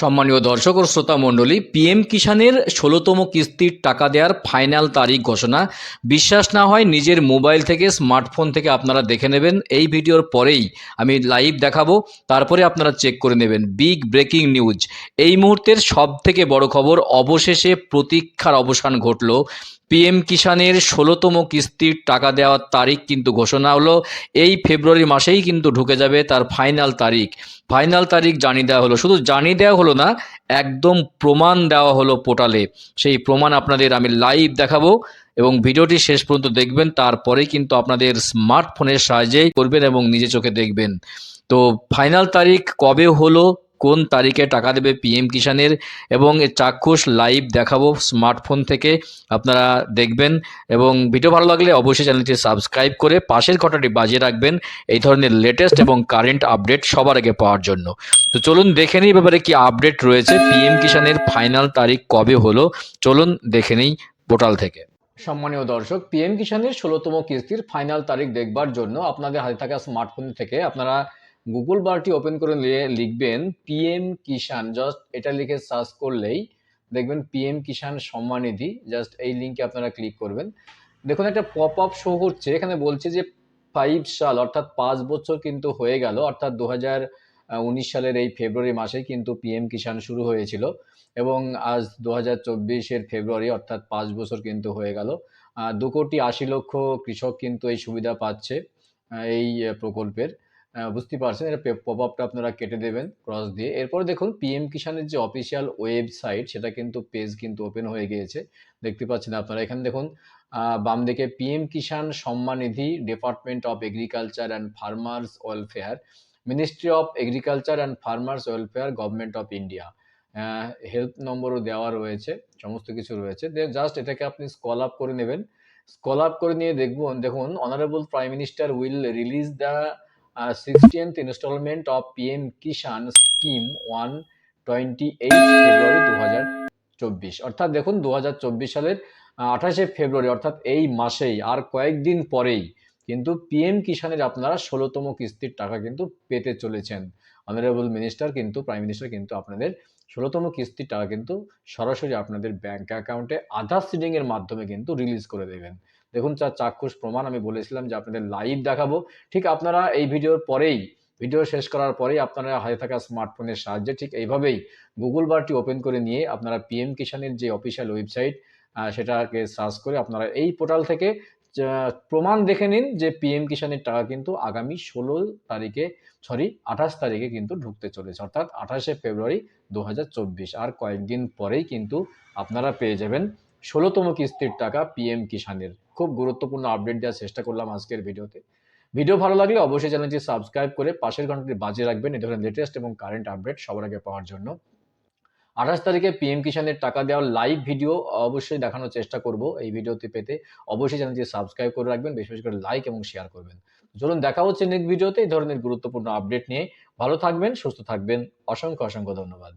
সম্মানীয় দর্শক ও শ্রোতা মণ্ডলী, পিএম কিষাণের ষোলোতম কিস্তির টাকা দেওয়ার ফাইনাল তারিখ ঘোষণা। বিশ্বাস না হয় নিজের মোবাইল থেকে স্মার্টফোন থেকে আপনারা দেখে নেবেন। এই ভিডিওর পরেই আমি লাইভ দেখাবো। তারপরে আপনারা চেক করে নেবেন। Big breaking news. এই মুহূর্তের সব থেকে বড় খবর, অবশেষে প্রতীক্ষার অবসান ঘটল। পিএম কিষাণের ষোলোতম কিস্তির টাকা দেওয়ার তারিখ কিন্তু ঘোষণা হলো। এই ফেব্রুয়ারি মাসেই কিন্তু ঢুকে যাবে তার ফাইনাল তারিখ। ফাইনাল তারিখ জানিয়ে দেওয়া হলো। শুধু জানিয়ে দেওয়া হলো না, একদম প্রমাণ দেওয়া হলো পোর্টালে সেই প্রমাণ আপনাদের আমি লাইভ দেখাবো এবং ভিডিওটি শেষ পর্যন্ত দেখবেন তারপরে কিন্তু আপনাদের স্মার্টফোনের সাহায্যেই করবেন এবং নিজে চোখে দেখবেন। তো ফাইনাল তারিখ কবে হলো কোন তারিখে টাকা দেবে পিএম কিষাণের? এবং চাক্ষুষ লাইভ দেখাবো স্মার্টফোন থেকে, আপনারা দেখবেন। এবং ভিডিও ভালো লাগলে অবশ্যই চ্যানেলটি সাবস্ক্রাইব করে পাশের ঘটাটি বাজিয়ে রাখবেন এই ধরনের লেটেস্ট এবং কারেন্ট আপডেট সবার আগে পাওয়ার জন্য। তো চলুন দেখে নিই ব্যাপারে কি আপডেট রয়েছে পিএম কিষাণের ফাইনাল তারিখ কবে হলো। চলুন দেখে নিই পোর্টাল থেকে। সম্মানীয় দর্শক পিএম কিষাণের ষোলোতম কিস্তির ফাইনাল তারিখ দেখবার জন্য আপনাদের হাতে থাকা স্মার্টফোন থেকে আপনারা গুগল বারটি ওপেন করে নিয়ে লিখবেন পিএম কিষাণ জাস্ট এটা লিখে সার্চ করলেই দেখবেন পিএম কিষাণ সম্মান নিধি জাস্ট এই লিঙ্কে আপনারা ক্লিক করবেন। দেখুন একটা পপ আপ শো করছে এখানে বলছে যে ফাইভ সাল, অর্থাৎ পাঁচ বছর কিন্তু হয়ে গেল, অর্থাৎ দু উনিশ সালের এই ফেব্রুয়ারি মাসে কিন্তু পিএম কিষাণ শুরু হয়েছিল এবং আজ দু হাজার চব্বিশের ফেব্রুয়ারি অর্থাৎ পাঁচ বছর কিন্তু হয়ে গেল। দু কোটি আশি লক্ষ কৃষক কিন্তু এই সুবিধা পাচ্ছে এই প্রকল্পের। বুঝতে পারছেন, এটা পপ আপটা আপনারা কেটে দেবেন ক্রস দিয়ে। এরপর দেখুন পিএম কিষাণের যে অফিসিয়াল ওয়েবসাইট সেটা কিন্তু পেজ কিন্তু ওপেন হয়ে গিয়েছে। দেখতে পাচ্ছেন আপনারা, এখানে দেখুন বাম দিকে PM Kisan Samman Nidhi department of agriculture and farmers welfare ministry of agriculture and farmers welfare government of India help নম্বরও দেওয়া রয়েছে, সমস্ত কিছু রয়েছে। জাস্ট এটাকে আপনি স্কল আপ করে নেবেন। স্কল আপ করে নিয়ে দেখুন দেখুন honourable prime minister will release the sixteenth instalment of PM Kisan scheme one twenty eight February দু হাজার চব্বিশ অর্থাৎ দেখুন দু হাজার চব্বিশ সালের আঠাশে ফেব্রুয়ারি অর্থাৎ এই মাসেই, আর কয়েকদিন পরেই কিন্তু পিএম কিষাণের আপনারা ষোলোতম কিস্তির টাকা কিন্তু পেতে চলেছেন। অনারেবল মিনিস্টার কিন্তু প্রাইম মিনিস্টার কিন্তু আপনাদের ষোলোতম কিস্তির টাকা কিন্তু সরাসরি আপনাদের ব্যাংক অ্যাকাউন্টে আধার সিডিং এর মাধ্যমে কিন্তু রিলিজ করে দেবেন। দেখুন তার চাক্ষুষ প্রমাণ আমি বলেছিলাম যে আপনাদের লাইভ দেখাবো। ঠিক আপনারা এই ভিডিওর পরেই, ভিডিও শেষ করার পরেই আপনারা হাতে থাকা স্মার্টফোনের সাহায্যে ঠিক এইভাবেই গুগল বারটি ওপেন করে নিয়ে আপনারা পিএম কিষানের যে অফিসিয়াল ওয়েবসাইট সেটাকে সার্চ করে আপনারা এই পোর্টাল থেকে প্রমাণ দেখে নিন যে পিএম কিষানের টাকা কিন্তু আগামী ষোলো তারিখে সরি আঠাশ তারিখে কিন্তু ঢুকতে চলেছে। অর্থাৎ আঠাশে ফেব্রুয়ারি দু হাজার চব্বিশ। আর কয়েকদিন পরেই কিন্তু আপনারা পেয়ে যাবেন ষোলোতম কিস্তির টাকা পিএম কিষাণের খুব গুরুত্বপূর্ণ আপডেট দেওয়ার চেষ্টা করলাম আজকের ভিডিওতে। ভিডিও ভালো লাগলে অবশ্যই চ্যানেলটি সাবস্ক্রাইব করে পাশের ঘন্টাটি বাজিয়ে রাখবেন এই ধরনের লেটেস্ট এবং কারেন্ট আপডেট সবার আগে পাওয়ার জন্য। আঠাশ তারিখে পিএম কিষাণের টাকা দেওয়ার লাইভ ভিডিও অবশ্যই দেখানোর চেষ্টা করব এই ভিডিওতে পেতে। অবশ্যই চ্যানেলটি সাবস্ক্রাইব করে রাখবেন, বেশি বেশি করে লাইক এবং শেয়ার করবেন। চলুন দেখা হচ্ছে নেক্সট ভিডিওতে এই ধরনের গুরুত্বপূর্ণ আপডেট নিয়ে। ভালো থাকবেন, সুস্থ থাকবেন। অসংখ্য অসংখ্য ধন্যবাদ।